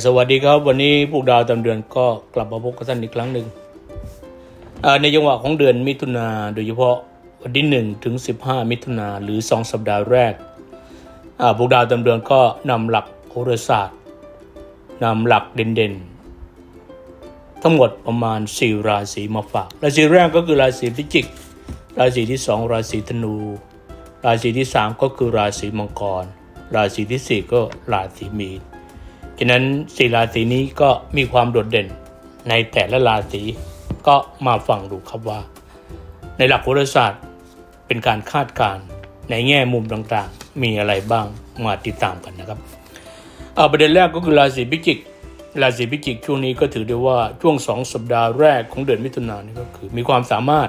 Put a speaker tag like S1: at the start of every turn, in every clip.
S1: สวัสดีครับวันนี้พวกดาวตามเดือนก็กลับมาพบกับท่านอีกครั้งหนึ่งในจังหวะของเดือนมิถุนาโดยเฉพาะวันที่หนึ่งถึงสิบห้ามิถุนาหรือสองสัปดาห์แรกพวกดาวตามเดือนก็นำหลักโหราศาสตร์นำหลักเด่นๆ ทั้งหมดประมาณ4ราศีมาฝาก ราศีแรกก็คือราศีพิจิก ราศีที่2ราศีธนู ราศีที่3ก็คือราศีมังกร ราศีทีสี่4ก็ราศีมีน ฉะนั้นสี่ราศีนี้ก็มีความโดดเด่นในแต่ละราศีก็มาฟังดูครับว่า ในหลักโหราศาสตร์เป็นการคาดการณ์ในแง่มุมต่างๆ มีอะไรบ้างมาติดตามกันนะครับเอาประเด็นแรกก็คือราศีพิจิกราศีพิจิกช่วงนี้ก็ถือได้ว่าช่วงสองสัปดาห์แรกของเดือนมิถุนายนนี่ก็คือ มีความสามารถ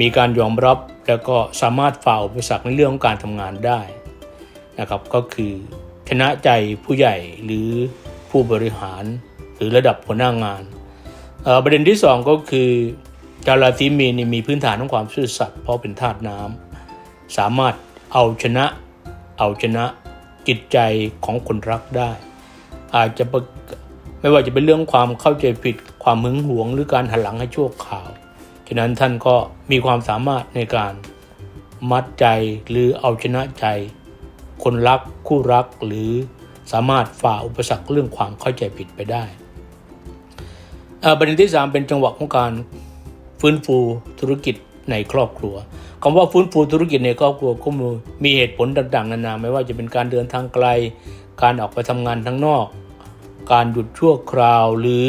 S1: มีการยอมรับแล้วก็สามารถฝ่าอุปสรรคในเรื่องของการทำงานได้นะครับ ก็คือ ชนะใจผู้ใหญ่หรือผู้บริหารหรือระดับหัวหน้างานเอ่อประเด็นที่สองก็คือชาวราศีมีนมีพื้นฐานของความซื่อสัตย์เพราะเป็นธาตุน้ำสามารถเอาชนะ เอาชนะจิตใจของคนรักได้ อาจจะไม่ว่าจะเป็นเรื่องความเข้าใจผิดความหึงหวง หรือการหันหลังให้ชั่วข่าวฉะนั้นท่านก็มีความสามารถในการมัดใจหรือเอาชนะใจ คนรักคู่รักหรือสามารถฝ่าอุปสรรคเรื่องความเข้าใจผิดไปได้ประเด็นที่ 3 เป็นจังหวะของการฟื้นฟูธุรกิจในครอบครัวคำว่าฟื้นฟูธุรกิจในครอบครัวก็มีเหตุผลต่างๆนานาไม่ว่าจะเป็นการเดินทางไกล การออกไปทำงานทั้งนอก การหยุดชั่วคราวหรือ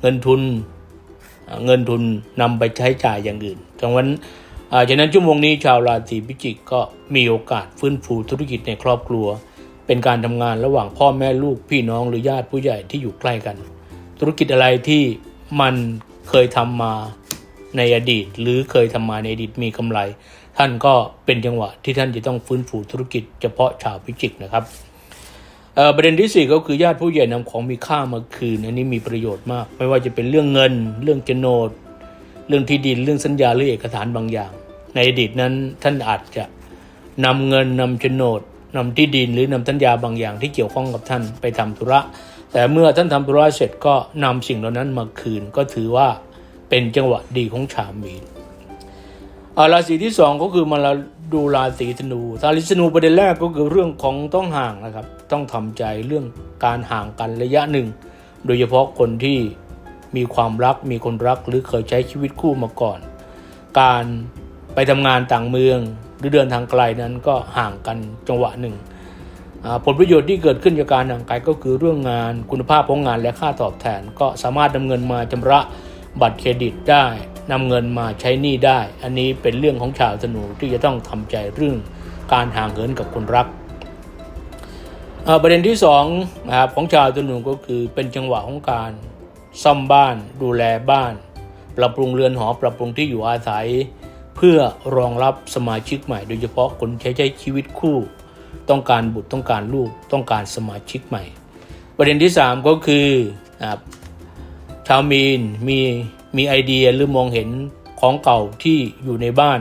S1: เงินทุน เงินทุนนำไปใช้จ่ายอย่างอื่นดังนั้น ฉะนั้นชั่วโมงนี้ชาวราศีพิจิกก็มีโอกาสฟื้นฟูธุรกิจในครอบครัว เป็นการทำงานระหว่างพ่อแม่ลูกพี่น้องหรือญาติผู้ใหญ่ที่อยู่ใกล้กัน ธุรกิจอะไรที่มันเคยทำมาในอดีต หรือเคยทำมาในอดีตมีกำไร ท่านก็เป็นจังหวะที่ท่านจะต้องฟื้นฟูธุรกิจเฉพาะชาวพิจิกนะครับประเด็นที่ 4 ก็คือญาติผู้ใหญ่นำของมีค่ามาคืนอันนี้มีประโยชน์มาก ไม่ว่าจะเป็นเรื่องเงิน เรื่องโฉนด เรื่องที่ดินเรื่องสัญญาหรือเอกสารบางอย่าง ในอดีตนั้นท่านอาจจะนำเงินนำโฉนดนำที่ดินหรือนำสัญญาบางอย่างที่เกี่ยวข้องกับท่านไปทำธุระ แต่เมื่อท่านทำธุระเสร็จก็นำสิ่งเหล่านั้นมาคืนก็ถือว่าเป็นจังหวะดีของชาวมีนราศีที่สองก็คือมาเราดูราศีธนูราศีธนูประเด็นแรกก็คือเรื่องของต้องห่างนะครับ ต้องทำใจเรื่องการห่างกันระยะหนึ่งโดยเฉพาะคนที่ มีความรัก มีคนรักหรือเคยใช้ชีวิตคู่มาก่อน การไปทำงานต่างเมืองหรือเดินทางไกลนั้นก็ห่างกันจังหวะหนึ่งผลประโยชน์ที่เกิดขึ้นจากการห่างไกลก็คือเรื่องงานคุณภาพของงานและค่าตอบแทน ก็สามารถนำเงินมาชำระบัตรเครดิตได้นำเงินมาใช้หนี้ได้ อันนี้เป็นเรื่องของชาวธนูที่จะต้องทำใจเรื่องการห่างเหินกับคนรัก ประเด็นที่สองนะครับของชาวธนูก็คือเป็นจังหวะของการ ซ่อมบ้าน ดูแลบ้าน ปรับปรุงเรือนหอปรับปรุงที่อยู่อาศัย เพื่อรองรับสมาชิกใหม่ โดยเฉพาะคนใช้ใช้ชีวิตคู่ ต้องการบุตรต้องการลูกต้องการสมาชิกใหม่ ประเด็นที่สามก็คือนะชาวมีนมีมีไอเดียหรือมองเห็นของเก่าที่อยู่ในบ้าน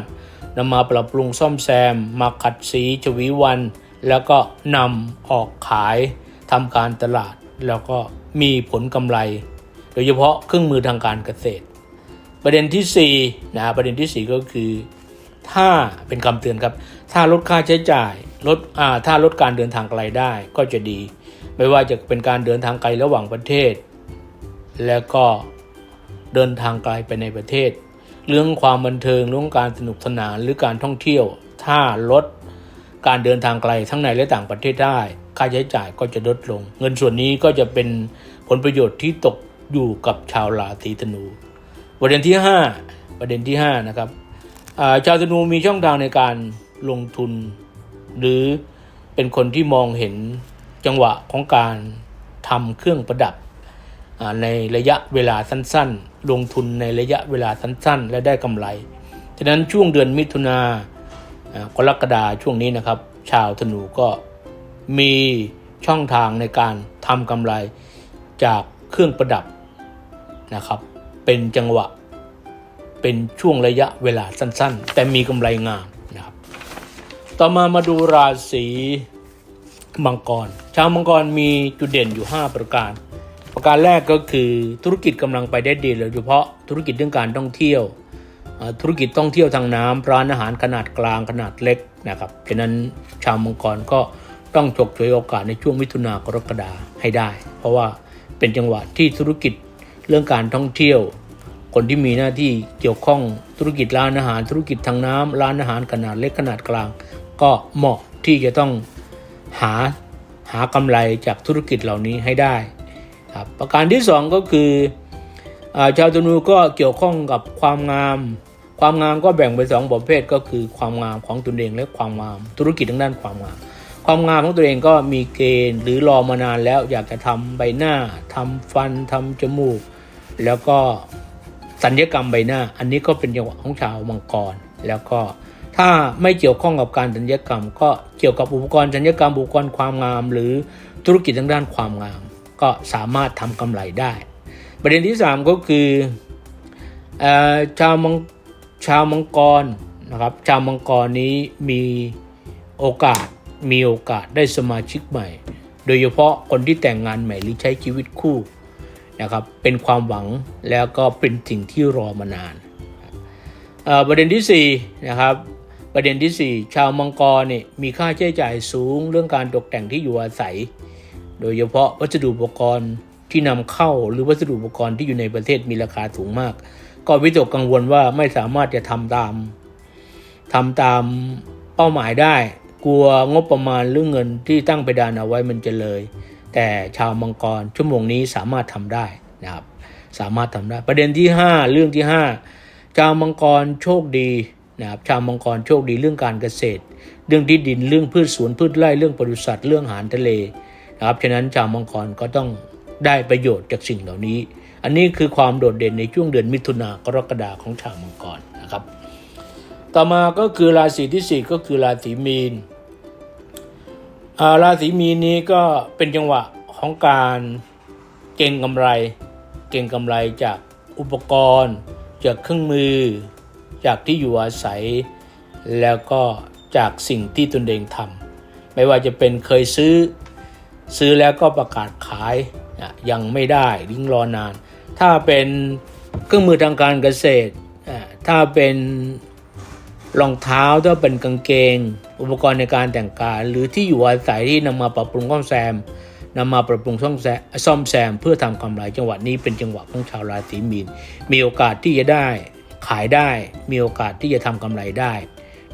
S1: นำมาปรับปรุงซ่อมแซม มาขัดสีชวีวัน แล้วก็นำออกขายทำการตลาด แล้วก็มีผลกำไร โดยเฉพาะเครื่องมือทางการเกษตร ประเด็นที่4นะประเด็นทีสี่4 ก็คือ ถ้าเป็นคำเตือนครับ ถ้าลดค่าใช้จ่ายลดอ่าถ้าลดการเดินทางไกลได้ก็จะดี ไม่ว่าจะเป็นการเดินทางไกลระหว่างประเทศ แล้วก็เดินทางไกลไปในประเทศ เรื่องความบันเทิงเรื่องการสนุกสนานหรือการท่องเที่ยว ถ้าลดการเดินทางไกลทั้งในและต่างประเทศได้ ค่าใช้จ่ายก็จะลดลง เงินส่วนนี้ก็จะเป็นผลประโยชน์ที่ตก อยู่กับชาวราศีธนู ประเด็นที่ 5 ประเด็นที่ 5 นะครับาชาวธนูมีช่องทางในการลงทุน หรือเป็นคนที่มองเห็นจังหวะของการทำเครื่องประดับในระยะเวลาสั้นๆ ลงทุนในระยะเวลาสั้นๆ และได้กำไร ฉะนั้นช่วงเดือนมิถุนาอ่ากรกฎาช่วงนี้นะครับ ชาวธนูก็มีช่องทางในการทำกำไรจากเครื่องประดับ นะครับ เป็นจังหวะ เป็นช่วงระยะเวลาสั้นๆ แต่มีกำไรงามนะครับ ต่อมามาดูราศีมังกร ชาวมังกรมีจุดเด่นอยู่ 5 ประการ ประการแรกก็คือธุรกิจกำลังไปได้ดีโดยเฉพาะธุรกิจเรื่องการท่องเที่ยวธุรกิจท่องเที่ยวทางน้ำร้านอาหารขนาดกลางขนาดเล็กนะครับฉะนั้นชาวมังกรก็ต้องฉกฉวยโอกาสในช่วงมิถุนากรกฎาให้ได้ เพราะว่าเป็นจังหวะที่ธุรกิจ เรื่องการท่องเที่ยว คนที่มีหน้าที่เกี่ยวข้องธุรกิจร้านอาหาร ธุรกิจทางน้ำร้านอาหารขนาดเล็กขนาดกลาง ก็เหมาะที่จะต้องหาหากำไรจากธุรกิจเหล่านี้ให้ได้ครับประการที่สองก็คืออชาวธนูก็เกี่ยวข้องกับความงาม ความงามก็แบ่งเป็นสองประเภทก็คือความงามของตนเองและความงามธุรกิจทางด้านความงาม ความงามของตัวเองก็มีเกณฑ์หรือรอมานานแล้วอยากจะทำใบหน้าทำฟันทำจมูก แล้วก็สัญญกรรมใบหน้า อันนี้ก็เป็นจังหวะของชาวมังกร แล้วก็ถ้าไม่เกี่ยวข้องกับการสัญญกรรม ก็เกี่ยวกับอุปกรณ์สัญญกรรมอุปกรณ์ความงาม หรือธุรกิจทางด้านความงาม ก็สามารถทำกำไรได้ ประเด็นที่ 3 ก็คือเออชาวมังชาวมังกรนะครับชาวมังกรนี้มีโอกาสมีโอกาสได้สมาชิกใหม่ โดยเฉพาะคนที่แต่งงานใหม่หรือใช้ชีวิตคู่ นะครับเป็นความหวังแล้วก็เป็นสิ่งที่รอมานานประเด็นที่4นะครับประเด็นที่ 4 ชาวมังกรเนี่ยมีค่าใช้จ่ายสูงเรื่องการตกแต่งที่อยู่อาศัย โดยเฉพาะวัสดุอุปกรณ์ที่นำเข้าหรือวัสดุอุปกรณ์ที่อยู่ในประเทศมีราคาสูงมาก ก็วิตกกังวลว่าไม่สามารถจะทำตามทำตามเป้าหมายได้ กลัวงบประมาณหรือเงินที่ตั้งไปดานเอาไว้มันจะเลย แต่ชาวมังกรชั่วโมงนี้สามารถทำได้นะครับ สามารถทำได้ ประเด็นที่ 5 เรื่องที่ 5 ชาวมังกรโชคดีนะครับชาวมังกรโชคดีเรื่องการเกษตร เรื่องที่ดินเรื่องพืชสวนพืชไร่เรื่องปศุสัตว์เรื่องอาหารทะเลนะครับฉะนั้นชาวมังกรก็ต้องได้ประโยชน์จากสิ่งเหล่านี้ อันนี้คือความโดดเด่นในช่วงเดือนมิถุนากรกฎาของชาวมังกรนะครับ ต่อมาก็คือราศีที่ 4 ก็คือราศีมีน ราศีมีนนี้ก็เป็นจังหวะของการเก่งกำไร เก่งกำไรจากอุปกรณ์ จากเครื่องมือ จากที่อยู่อาศัย แล้วก็จากสิ่งที่ตนเองทำไม่ว่าจะเป็นเคยซื้อ ซื้อแล้วก็ประกาศขายยังไม่ได้ยิ่งรอนาน ถ้าเป็นเครื่องมือทางการเกษตร ถ้าเป็นรองเท้าถ้าเป็นกางเกง อุปกรณ์ในการแต่งกาย หรือที่อยู่อาศัยที่นำมาปรับปรุงซ่อมแซมนำมาปรับปรุงซ่อมแซมซ่อมแซมเพื่อทำกำไรจังหวะนี้เป็นจังหวะของชาวราศีมีน มีโอกาสที่จะได้ขายได้ มีโอกาสที่จะทำกำไรได้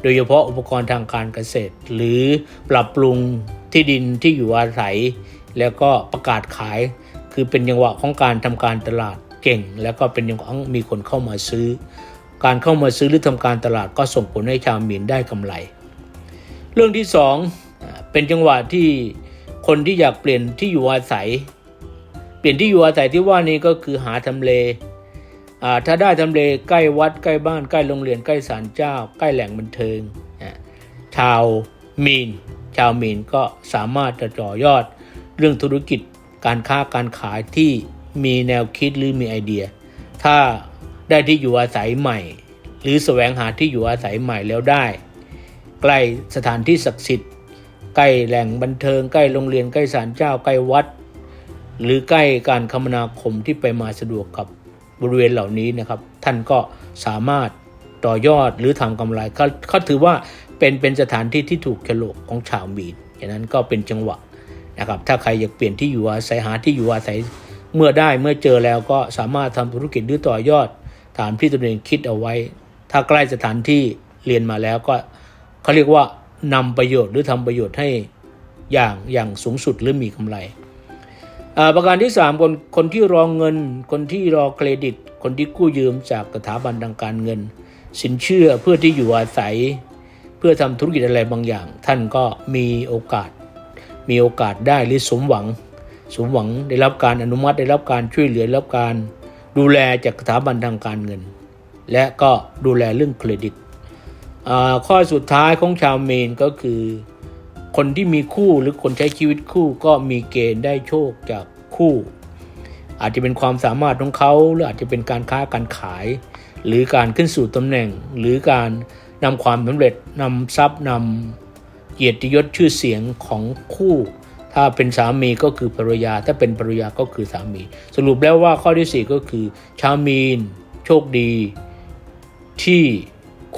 S1: โดยเฉพาะอุปกรณ์ทางการเกษตร หรือปรับปรุงที่ดินที่อยู่อาศัย แล้วก็ประกาศขาย คือเป็นจังหวะของการทำการตลาดเก่ง แล้วก็เป็นจังหวะมีคนเข้ามาซื้อ การเข้ามาซื้อหรือทำการตลาดก็ส่งผลให้ชาวมีนได้กำไร เรื่องที่สองเป็นจังหวะที่คนที่อยากเปลี่ยนที่อยู่อาศัย เปลี่ยนที่อยู่อาศัยที่ว่านี้ก็คือหาทำเลถ้าได้ทำเลใกล้วัดใกล้บ้านใกล้โรงเรียนใกล้ศาลเจ้า ใกล้แหล่งบันเทิงชาวมีน ชาวมีนก็สามารถจะต่อยอดเรื่องธุรกิจการค้าการขายที่มีแนวคิดหรือมีไอเดีย ถ้าได้ที่อยู่อาศัยใหม่ หรือแสวงหาที่อยู่อาศัยใหม่แล้วได้ ใกล้สถานที่ศักดิ์สิทธิ์ ใกล้แหล่งบันเทิง ใกล้โรงเรียน ใกล้ศาลเจ้า ใกล้วัด หรือใกล้การคมนาคมที่ไปมาสะดวกกับบริเวณเหล่านี้นะครับ ท่านก็สามารถต่อยอดหรือทำกำไรเขาเขาถือว่าเป็นเป็นสถานที่ที่ถูกฉลกของชาวมีนฉะนั้นก็เป็นจังหวะนะครับ ถ้าใครอยากเปลี่ยนที่อยู่อาศัยหาที่อยู่อาศัยเมื่อได้เมื่อเจอแล้วก็สามารถทำธุรกิจหรือต่อยอด ตามที่ตนเองคิดเอาไว้ ถ้าใกล้สถานที่เรียนมาแล้วก็ เขาเรียกว่านำประโยชน์หรือทำประโยชน์ให้อย่างอย่างสูงสุดหรือมีกำไร ประการที่ 3 คนคนที่รอเงิน คนที่รอเครดิต คนที่กู้ยืมจากสถาบันทางการเงิน สินเชื่อเพื่อที่อยู่อาศัย เพื่อทำธุรกิจอะไรบางอย่าง ท่านก็มีโอกาส มีโอกาสได้หรือสมหวัง สมหวังได้รับการอนุมัติได้รับการช่วยเหลือได้รับการดูแลจากสถาบันทางการเงิน และก็ดูแลเรื่องเครดิต ข้อสุดท้ายของชาวเมนก็คือ คนที่มีคู่หรือคนใช้ชีวิตคู่ก็มีเกณฑ์ได้โชคจากคู่ อาจจะเป็นความสามารถของเขาหรืออาจจะเป็นการค้าการขาย หรือการขึ้นสู่ตำแหน่ง หรือการนำความสำเร็จนำทรัพย์นำกียรติยศชื่อเสียงของคู่ ถ้าเป็นสามีก็คือภรรยา ถ้าเป็นภรรยาก็คือสามี สรุปแล้วว่าข้อที่ 4 ก็คือ ชาวมีน โชคดีที่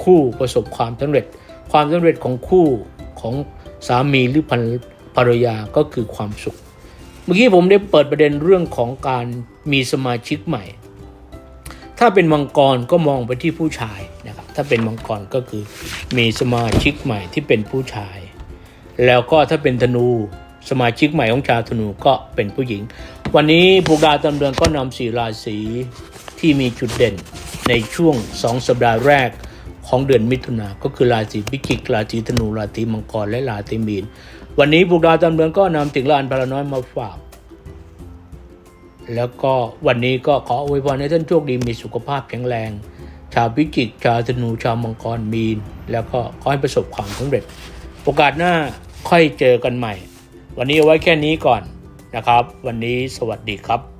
S1: คู่ประสบความสำเร็จ ความสำเร็จของคู่ของสามีหรือภรภรยาก็คือความสุข เมื่อกี้ผมได้เปิดประเด็นเรื่องของการมีสมาชิกใหม่ ถ้าเป็นมังกรก็มองไปที่ผู้ชายนะครับถ้าเป็นมังกรก็คือมีสมาชิกใหม่ที่เป็นผู้ชาย แล้วก็ถ้าเป็นธนูสมาชิกใหม่ของชาวธนูก็เป็นผู้หญิง วันนี้ผูกดาตำเดือนก็นำสีราศีที่มีจุดเด่นในช่วงสองสัปดาห์แรก ของเดือนมิถุนาก็คือราศีพิจิก ราศีธนู ราศีมังกร และราศีมีน วันนี้ผูกดาวตำเดือนก็นำติ่งละอันพลาน้อยมาฝาก แล้วก็วันนี้ก็ขออวยพรให้ท่านโชคดีมีสุขภาพแข็งแรง ชาวพิจิก ชาวธนู ชาวมังกร มีน แล้วก็ขอให้ประสบความสำเร็จ โอกาสหน้าค่อยเจอกันใหม่ วันนี้เอาไว้แค่นี้ก่อนนะครับ วันนี้สวัสดีครับ